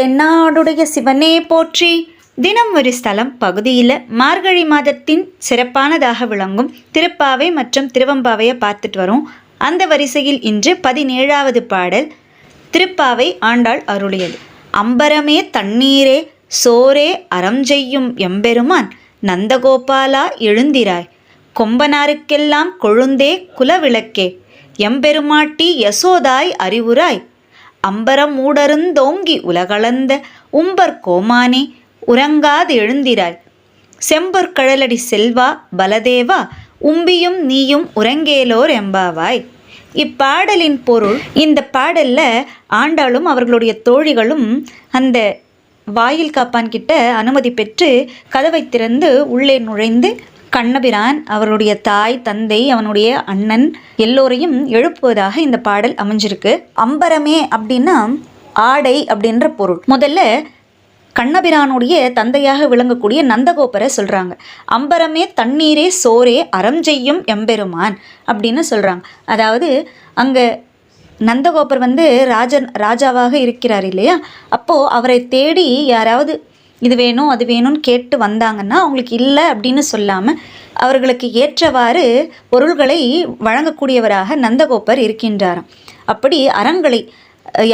தென்னாடுடைய சிவனே போற்றி. தினம் ஒரு ஸ்தலம் பகுதியில் மார்கழி மாதத்தின் சிறப்பானதாக விளங்கும் திருப்பாவை மற்றும் திருவம்பாவையை பார்த்துட்டு வரோம். அந்த வரிசையில் இன்று பதினேழாவது பாடல் திருப்பாவை ஆண்டாள் அருளியது. அம்பரமே தண்ணீரே சோரே அறம் செய்யும் எம்பெருமான் நந்தகோபாலா எழுந்திராய். கொம்பனாருக்கெல்லாம் கொழுந்தே குலவிளக்கே. எம்பெருமாட்டி யசோதாய் அறிவுராய். அம்பரம் மூடருந்தோங்கி உலகளந்த உம்பர் கோமானே உறங்காது எழுந்திராய். செம்பொற் கழலடி செல்வா பலதேவா உம்பியும் நீயும் உறங்கேலோர் எம்பாவாய். இப்பாடலின் பொருள் இந்த பாடலில் ஆண்டாளும் அவர்களுடைய தோழிகளும் அந்த வாயில் காப்பான் கிட்ட அனுமதி பெற்று கதவை திறந்து உள்ளே நுழைந்து கண்ணபிரான் அவருடைய தாய் தந்தை அவனுடைய அண்ணன் எல்லோரையும் எழுப்புவதாக இந்த பாடல் அமைஞ்சிருக்கு. அம்பரமே அப்படின்னா ஆடை அப்படின்ற பொருள். முதல்ல கண்ணபிரானுடைய தந்தையாக விளங்கக்கூடிய நந்தகோபரை சொல்கிறாங்க அம்பரமே தண்ணீரே சோரே அறம் செய்யும் எம்பெருமான் அப்படின்னு சொல்கிறாங்க அதாவது அங்கே நந்தகோபர் வந்து ராஜன் ராஜாவாக இருக்கிறார் இல்லையா? அப்போது அவரை தேடி யாராவது இது வேணும் அது வேணும்னு கேட்டு வந்தாங்கன்னா அவங்களுக்கு இல்லை அப்படின்னு சொல்லாமல் அவர்களுக்கு ஏற்றவாறு பொருள்களை வழங்கக்கூடியவராக நந்தகோபர் இருக்கின்றாராம். அப்படி அறங்களை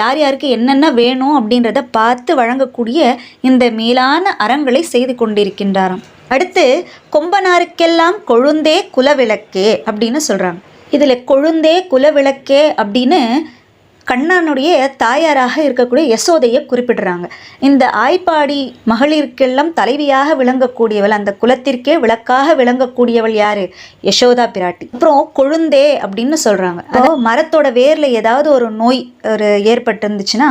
யார் யாருக்கு என்னென்ன வேணும் அப்படின்றத பார்த்து வழங்கக்கூடிய இந்த மேலான அறங்களை செய்து கொண்டிருக்கின்றாராம். அடுத்து கொம்பனாருக்கெல்லாம் கொழுந்தே குலவிளக்கே அப்படின்னு சொல்கிறாங்க இதில் கொழுந்தே குலவிளக்கே அப்படின்னு கண்ணனுடைய தாயாராக இருக்கக்கூடிய யசோதையை குறிப்பிடுறாங்க. இந்த ஆய்ப்பாடி மகளிருக்கெல்லாம் தலைவியாக விளங்கக்கூடியவள் அந்த குலத்திற்கே விளக்காக விளங்கக்கூடியவள் யாரு? யசோதா பிராட்டி. அப்புறம் கொழுந்தே அப்படின்னு சொல்றாங்க. அப்போ மரத்தோட வேர்ல ஏதாவது ஒரு நோய் ஒரு ஏற்பட்டிருந்துச்சுன்னா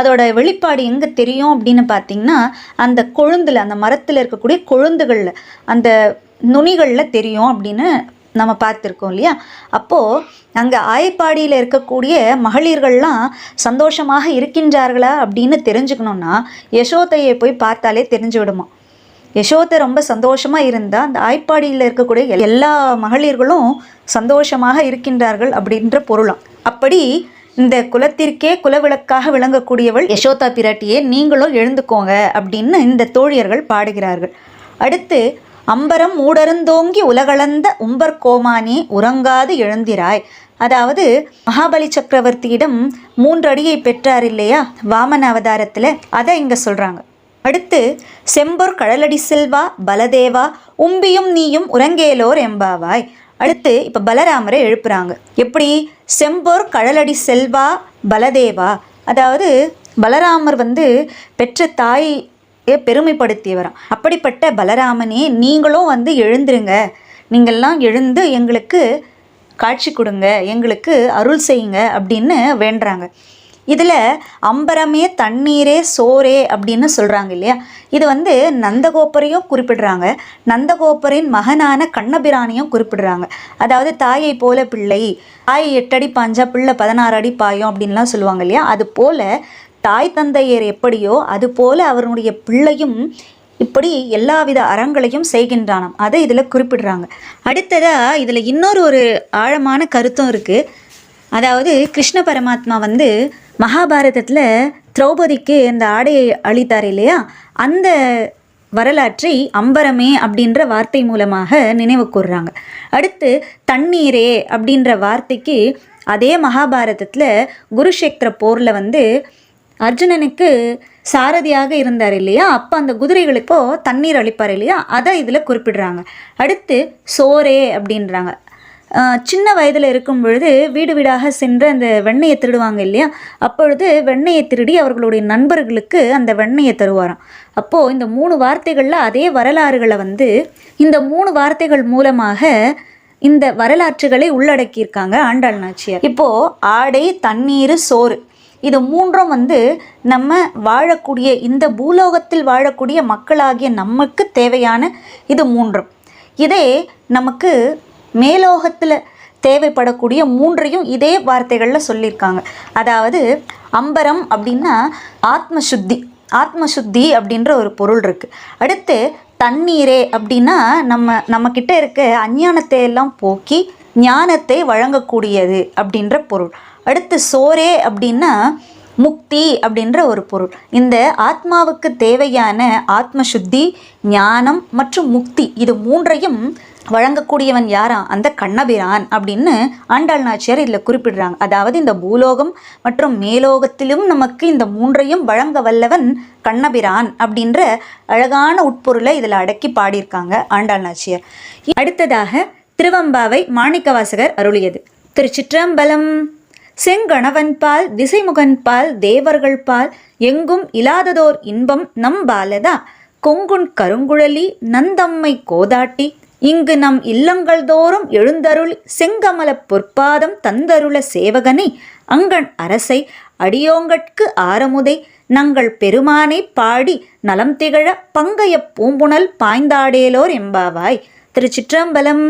அதோட வெளிப்பாடு எங்க தெரியும் அப்படின்னு பார்த்தீங்கன்னா அந்த கொழுந்துல அந்த மரத்துல இருக்கக்கூடிய கொழுந்துகள்ல அந்த நுனிகளில் தெரியும் அப்படின்னு நம்ம பார்த்துருக்கோம் இல்லையா? அப்போது அங்கே ஆயப்பாடியில் இருக்கக்கூடிய மகளிர்கள்லாம் சந்தோஷமாக இருக்கின்றார்களா அப்படின்னு தெரிஞ்சுக்கணுன்னா யசோதையை போய் பார்த்தாலே தெரிஞ்சு விடுமா? யசோதை ரொம்ப சந்தோஷமாக இருந்தால் அந்த ஆய்ப்பாடியில் இருக்கக்கூடிய எல்லா மகளிர்களும் சந்தோஷமாக இருக்கின்றார்கள் அப்படின்ற பொருளாம். அப்படி இந்த குலத்திற்கே குலவிளக்காக விளங்கக்கூடியவள் யசோதா பிராட்டியே நீங்களும் எழுந்துக்கோங்க அப்படின்னு இந்த தோழியர்கள் பாடுகிறார்கள். அடுத்து அம்பரம் மூடருந்தோங்கி உலகளந்த உம்பர் கோமானே உறங்காது எழுந்திராய். அதாவது மகாபலி சக்கரவர்த்தியிடம் மூன்று அடியை பெற்றார் இல்லையா வாமன அவதாரத்தில் அதை இங்கே சொல்கிறாங்க அடுத்து செம்பொர் கடலடி செல்வா பலதேவா உம்பியும் நீயும் உறங்கேலோர் எம்பாவாய். அடுத்து இப்போ பலராமரை எழுப்புறாங்க. எப்படி? செம்பொர் கடலடி செல்வா பலதேவா. அதாவது பலராமர் வந்து பெற்ற தாய் பெருமைப்படுத்தியவராம் அப்படிப்பட்ட பலராமனே நீங்களும் வந்து எழுந்துருங்க. நீங்கள்லாம் எழுந்து எங்களுக்கு காட்சி கொடுங்க எங்களுக்கு அருள் செய்யுங்க அப்படின்னு வேண்டுறாங்க. இதில் அம்பரமே தண்ணீரே சோரே அப்படின்னு சொல்கிறாங்க இல்லையா? இது வந்து நந்தகோப்பரையும் குறிப்பிடுறாங்க. நந்தகோப்பரின் மகனான கண்ணபிரானையும் குறிப்பிடுறாங்க. அதாவது தாயை போல பிள்ளை தாய் எட்டடி பாஞ்சா பிள்ளை பதினாறு அடி பாயும் அப்படின்லாம் சொல்லுவாங்க இல்லையா? அது போல தாய் தந்தையர் எப்படியோ அதுபோல அவருடைய பிள்ளையும் இப்படி எல்லாவித அறங்களையும் செய்கின்றானாம். அதை இதில் குறிப்பிடுறாங்க. அடுத்ததாக இதில் இன்னொரு ஒரு ஆழமான கருத்தும் இருக்குது அதாவது கிருஷ்ண பரமாத்மா வந்து மகாபாரதத்தில் திரௌபதிக்கு இந்த ஆடையை அளித்தார் இல்லையா? அந்த வரலாற்றை அம்பரமே அப்படின்ற வார்த்தை மூலமாக நினைவு கூறுறாங்க அடுத்து தண்ணீரே அப்படின்ற வார்த்தைக்கு அதே மகாபாரதத்தில் குருஷேத்திர போரில் வந்து அர்ஜுனனுக்கு சாரதியாக இருந்தார் இல்லையா? அப்போ அந்த குதிரைகளுக்கோ தண்ணீர் அளிப்பார் இல்லையா? அதை இதில் குறிப்பிடுறாங்க. அடுத்து சோரே அப்படின்றாங்க. சின்ன வயதில் இருக்கும் பொழுது வீடு வீடாக சென்று அந்த வெண்ணெயை திருடுவாங்க இல்லையா? அப்பொழுது வெண்ணெயை திருடி அவர்களுடைய நண்பர்களுக்கு அந்த வெண்ணெயை தருவாராம். அப்போது இந்த மூணு வார்த்தைகளில் அதே வரலாறுகளை வந்து இந்த மூணு வார்த்தைகள் மூலமாக இந்த வரலாற்றுகளை உள்ளடக்கியிருக்காங்க ஆண்டாள் நாச்சியார். இப்போது ஆடை தண்ணீர் சோறு. இது மூன்றும் வந்து நம்ம வாழக்கூடிய இந்த பூலோகத்தில் வாழக்கூடிய மக்களாகிய நமக்கு தேவையான இது மூன்றும். இதே நமக்கு மேலோகத்தில் தேவைப்படக்கூடிய மூன்றையும் இதே வார்த்தைகளில் சொல்லியிருக்காங்க. அதாவது அம்பரம் அப்படின்னா ஆத்மசுத்தி ஆத்மசுத்தி அப்படின்ற ஒரு பொருள் இருக்குது அடுத்து தண்ணீரே அப்படின்னா நம்ம நம்மக்கிட்ட இருக்க அஞ்ஞானத்தை எல்லாம் போக்கி ஞானத்தை வழங்கக்கூடியது அப்படின்ற பொருள். அடுத்து சோரே அப்படின்னா முக்தி அப்படின்ற ஒரு பொருள். இந்த ஆத்மாவுக்கு தேவையான ஆத்ம சுத்தி ஞானம் மற்றும் முக்தி இது மூன்றையும் வழங்கக்கூடியவன் யாரா? அந்த கண்ணபிரான் அப்படின்னு ஆண்டாள் நாச்சியார் இதில் குறிப்பிடுறாங்க. அதாவது இந்த பூலோகம் மற்றும் மேலோகத்திலும் நமக்கு இந்த மூன்றையும் வழங்க வல்லவன் கண்ணபிரான் அப்படின்ற அழகான உட்பொருளை இதில் அடக்கி பாடியிருக்காங்க ஆண்டாள் நாச்சியார். அடுத்ததாக திருவம்பாவை மாணிக்கவாசகர் அருளியது. திருச்சிற்றம்பலம். செங்கணவன் பால் திசைமுகன் பால் தேவர்கள் பால் எங்கும் இல்லாததோர் இன்பம் நம்பாலதா கொங்குண் கருங்குழலி நந்தம்மை கோதாட்டி இங்கு நம் இல்லங்கள் தோறும் எழுந்தருள் செங்கமலப் பொற்பாதம் தந்தருள சேவகனை. அங்கண் அரசை அடியோங்கட்கு ஆரமுதை நங்கள் பெருமானை பாடி நலம் திகழ பங்கைய பூம்புணல் பாய்ந்தாடேலோர் எம்பாவாய் திருச்சிற்றம்பலம்.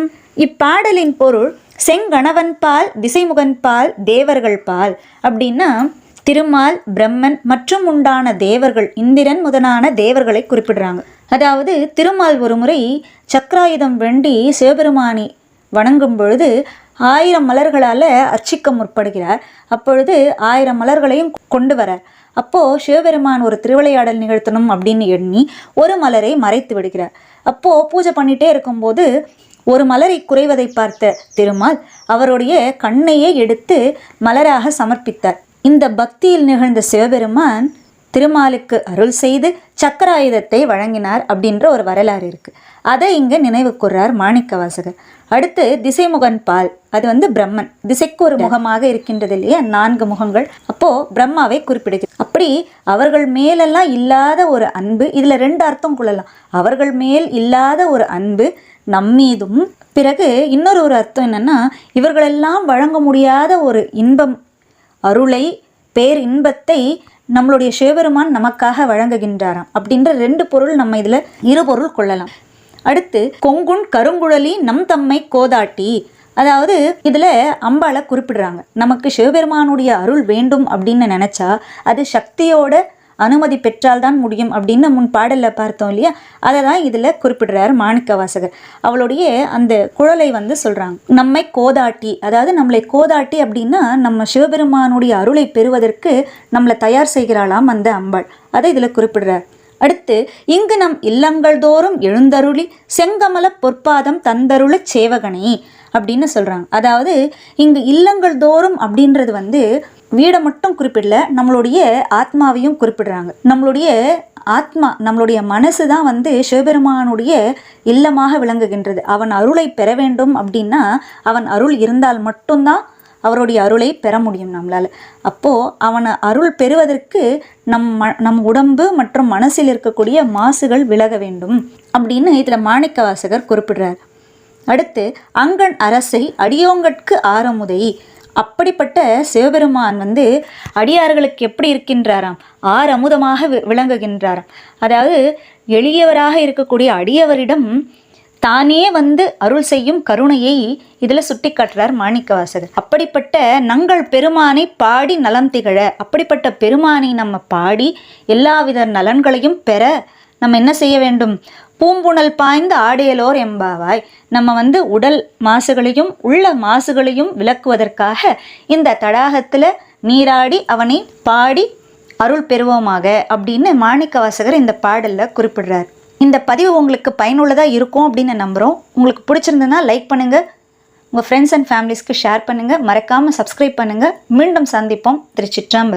இப்பாடலின் பொருள் செங்கணவன் பால் திசைமுகன் பால் தேவர்கள் பால் அப்படின்னா திருமால் பிரம்மன் மற்றும் உண்டான தேவர்கள் இந்திரன் முதலான தேவர்களை குறிப்பிடுறாங்க. அதாவது திருமால் ஒரு முறை சக்கராயுதம் வேண்டி சிவபெருமானி வணங்கும் பொழுது ஆயிரம் மலர்களால் அர்ச்சிக்க முற்படுகிறார். அப்பொழுது ஆயிரம் மலர்களையும் கொண்டு வரார். அப்போது சிவபெருமான் ஒரு திருவிளையாடல் நிகழ்த்தணும் அப்படின்னு எண்ணி ஒரு மலரை மறைத்து விடுகிறார். அப்போது பூஜை பண்ணிகிட்டே இருக்கும்போது ஒரு மலரை குறைவதை பார்த்த திருமால் அவருடைய கண்ணையே எடுத்து மலராக சமர்ப்பித்தார். இந்த பக்தியில் நிகழ்ந்த சிவபெருமான் திருமாலுக்கு அருள் செய்து சக்கராயுதத்தை வழங்கினார் அப்படின்ற ஒரு வரலாறு இருக்கு. அதை இங்க நினைவு கூர்றார் மாணிக்கவாசகர். அடுத்து திசைமுகன் பால். அது வந்து பிரம்மன். திசைக்கு ஒரு முகமாக இருக்கின்றது இல்லையா? நான்கு முகங்கள். அப்போ பிரம்மாவை குறிப்பிடுகிறது அப்படி அவர்கள் மேலெல்லாம் இல்லாத ஒரு அன்பு இதுல ரெண்டு அர்த்தம் கொள்ளலாம். அவர்கள் மேல் இல்லாத ஒரு அன்பு நம்மீதும். பிறகு இன்னொரு ஒரு அர்த்தம் என்னன்னா இவர்களெல்லாம் வழங்க முடியாத ஒரு இன்பம் அருளை பேர் இன்பத்தை நம்மளுடைய சிவபெருமான் நமக்காக வழங்குகின்றாராம். அப்படின்ற ரெண்டு பொருள் நம்ம இதில் இரு பொருள் கொள்ளலாம். அடுத்து கொங்குண் கருங்குழலி நம் தம்மை கோதாட்டி. அதாவது இதில் அம்பாளை குறிப்பிடுறாங்க. நமக்கு சிவபெருமானுடைய அருள் வேண்டும் அப்படின்னு நினச்சா அது சக்தியோட அனுமதி பெற்றால்தான் முடியும் அப்படின்னு முன் பாடலில் பார்த்தோம் இல்லையா? அதை தான் இதில் குறிப்பிடுறாரு மாணிக்க வாசகர் அவளுடைய அந்த குழலை வந்து சொல்கிறாங்க நம்மை கோதாட்டி அதாவது நம்மளை கோதாட்டி அப்படின்னா நம்ம சிவபெருமானுடைய அருளை பெறுவதற்கு நம்மளை தயார் செய்கிறாளாம் அந்த அம்பாள். அதை இதில் குறிப்பிடுறார். அடுத்து இங்கு நம் இல்லங்கள் தோறும் எழுந்தருளி செங்கமல பொற்பாதம் தந்தருள சேவகனே அப்படின்னு சொல்கிறாங்க அதாவது இங்கு இல்லங்கள் தோறும் அப்படின்றது வந்து வீடை மட்டும் குறிப்பிடல நம்மளுடைய ஆத்மாவையும் குறிப்பிடுறாங்க. நம்மளுடைய ஆத்மா நம்மளுடைய மனசு தான் வந்து சிவபெருமானுடைய இல்லமாக விளங்குகின்றது. அவன் அருளை பெற வேண்டும் அப்படின்னா அவன் அருள் இருந்தால் மட்டும்தான் அவருடைய அருளை பெற முடியும் நம்மளால். அப்போது அவனை அருள் பெறுவதற்கு நம் ம நம் உடம்பு மற்றும் மனசில் இருக்கக்கூடிய மாசுகள் விலக வேண்டும் அப்படின்னு இதில் மாணிக்க வாசகர் குறிப்பிடுறார். அடுத்து அங்கன் அரசை அடியோங்கட்கு ஆரமுதை அப்படிப்பட்ட சிவபெருமான் வந்து அடியார்களுக்கு எப்படி இருக்கின்றாராம்? ஆறு அமுதமாக வி- விளங்குகின்றாராம். அதாவது எளியவராக இருக்கக்கூடிய அடியவரிடம் தானே வந்து அருள் செய்யும் கருணையை இதில் சுட்டி காட்டுறார் மாணிக்கவாசகர். அப்படிப்பட்ட நங்கள் பெருமானை பாடி நலம் திகழ அப்படிப்பட்ட பெருமானை நம்ம பாடி எல்லாவித நலன்களையும் பெற நம்ம என்ன செய்ய வேண்டும்? பூம்புணல் பாய்ந்த ஆடையலோர் எம்பாவாய் நம்ம வந்து உடல் மாசுகளையும் உள்ள மாசுகளையும் விளக்குவதற்காக இந்த தடாகத்தில் நீராடி அவனை பாடி அருள் பெறுவோமாக அப்படின்னு மாணிக்கவாசகர் இந்த பாடலில் குறிப்பிடுறார். இந்த பதிவு உங்களுக்கு பயனுள்ளதாக இருக்கும் அப்படின்னு நம்புகிறோம் உங்களுக்கு பிடிச்சிருந்ததுன்னா லைக் பண்ணுங்கள் உங்கள் ஃப்ரெண்ட்ஸ் அண்ட் ஃபேமிலிஸ்க்கு ஷேர் பண்ணுங்கள் மறக்காமல் சப்ஸ்கிரைப் பண்ணுங்கள் மீண்டும் சந்திப்போம். திருச்சிற்றம்பலம்.